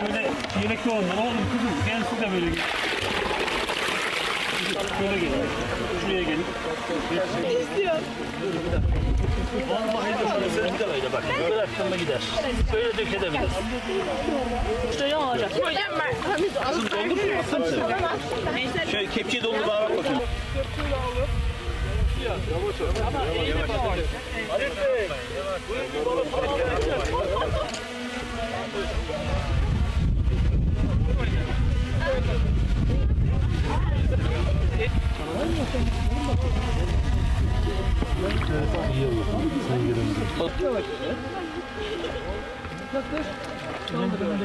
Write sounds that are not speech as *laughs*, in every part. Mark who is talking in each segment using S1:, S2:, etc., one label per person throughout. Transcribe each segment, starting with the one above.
S1: Şöyle yelekli olanlar. Oğlum kızım sen su da böyle gel. Şöyle gelin. Şuraya gelin. Ne istiyor? Vallahi de şöyle gider öyle bak. Bıraktığında gider. Böyle dökebilir. İşte yan olacak. Hocam ben. Kızım dondur mu? Şöyle kepçeyi dondur bana bak bakayım. Kepçeyi alıp Yavaş yavaş. Yavaş yavaş. Arif Bey. Buyurun. Yaklaş. Kaldırıyor.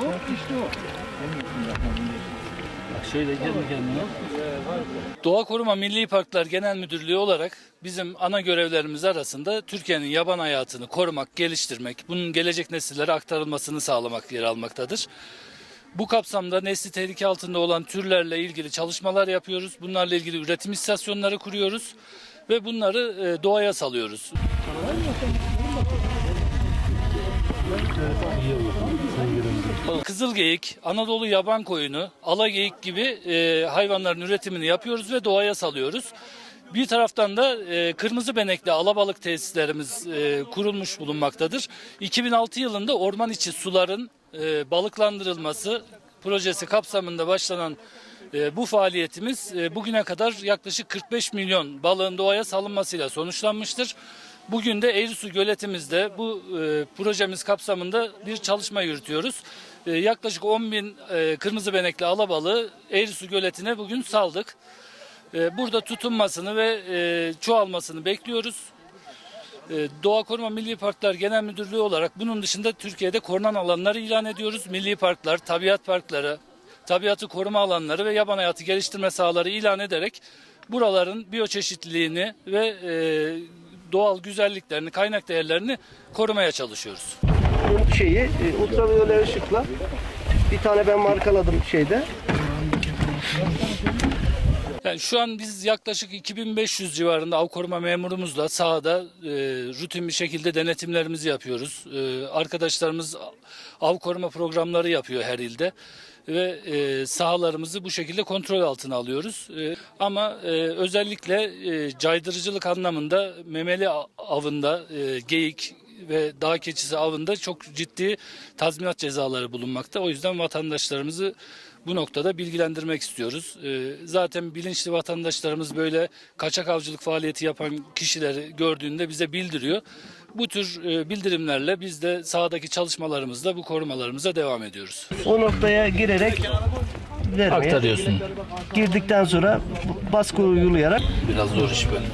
S1: Hop işte o. Bak şöyle gel kendine.
S2: Doğa Koruma Milli Parklar Genel Müdürlüğü olarak bizim ana görevlerimiz arasında Türkiye'nin yaban hayatını korumak, geliştirmek, bunun gelecek nesillere aktarılmasını sağlamak yer almaktadır. Bu kapsamda nesli tehlike altında olan türlerle ilgili çalışmalar yapıyoruz. Bunlarla ilgili üretim istasyonları kuruyoruz ve bunları e, doğaya salıyoruz. Kızılgeyik, Anadolu yaban koyunu, alageyik gibi e, hayvanların üretimini yapıyoruz ve doğaya salıyoruz. Bir taraftan da e, kırmızı benekli alabalık tesislerimiz e, kurulmuş bulunmaktadır. 2006 yılında orman içi suların e, balıklandırılması projesi kapsamında başlanan e, bu faaliyetimiz e, bugüne kadar yaklaşık 45 milyon balığın doğaya salınmasıyla sonuçlanmıştır. Bugün de Eğrisu Göletimizde bu e, projemiz kapsamında bir çalışma yürütüyoruz. E, yaklaşık 10 bin e, kırmızı benekli alabalığı Eğrisu Göleti'ne bugün saldık. E, burada tutunmasını ve e, çoğalmasını bekliyoruz. E, Doğa Koruma Milli Parklar Genel Müdürlüğü olarak bunun dışında Türkiye'de korunan alanları ilan ediyoruz. Milli parklar, tabiat parkları, tabiatı koruma alanları ve yaban hayatı geliştirme sahaları ilan ederek buraların biyoçeşitliliğini ve e, doğal güzelliklerini, kaynak değerlerini korumaya çalışıyoruz.
S3: Bunun şeyi e, ultraviyole ışıkla bir tane ben markaladım şeyde.
S2: Yani şu an biz yaklaşık 2500 civarında av koruma memurumuzla sahada e, rutin bir şekilde denetimlerimizi yapıyoruz. E, arkadaşlarımız av koruma programları yapıyor her ilde ve e, sahalarımızı bu şekilde kontrol altına alıyoruz. E, ama e, özellikle e, caydırıcılık anlamında memeli avında e, geyik ve dağ keçisi avında çok ciddi tazminat cezaları bulunmakta. O yüzden vatandaşlarımızı bu noktada bilgilendirmek istiyoruz. Ee, Zaten bilinçli vatandaşlarımız böyle kaçak avcılık faaliyeti yapan kişileri gördüğünde bize bildiriyor. Bu tür e, bildirimlerle biz de sahadaki çalışmalarımızda bu korumalarımıza devam ediyoruz.
S3: O noktaya girerek vermeye.
S2: Aktarıyorsun.
S3: Girdikten sonra baskı uygulayarak
S2: Biraz zor iş böyle.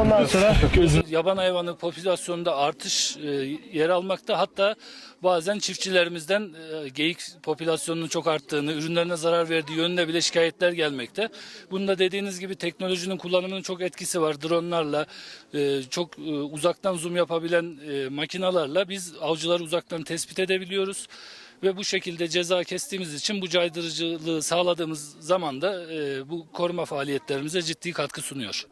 S3: ondan sonra *laughs*
S2: Yaban hayvanı popülasyonunda artış e, yer almakta. Hatta bazen çiftçilerimizden e, geyik popülasyonunun çok arttığını, ürünlerine zarar verdiği yönünde bile şikayetler gelmekte. Bunda dediğiniz gibi teknolojinin kullanımının çok etkisi var. Dronlarla, e, çok e, uzaktan zoom yapabilen e, makinalarla biz avcıları uzaktan tespit edebiliyoruz. Ve bu şekilde ceza kestiğimiz için bu caydırıcılığı sağladığımız zaman da e, bu koruma faaliyetlerimize ciddi katkı sunuyor.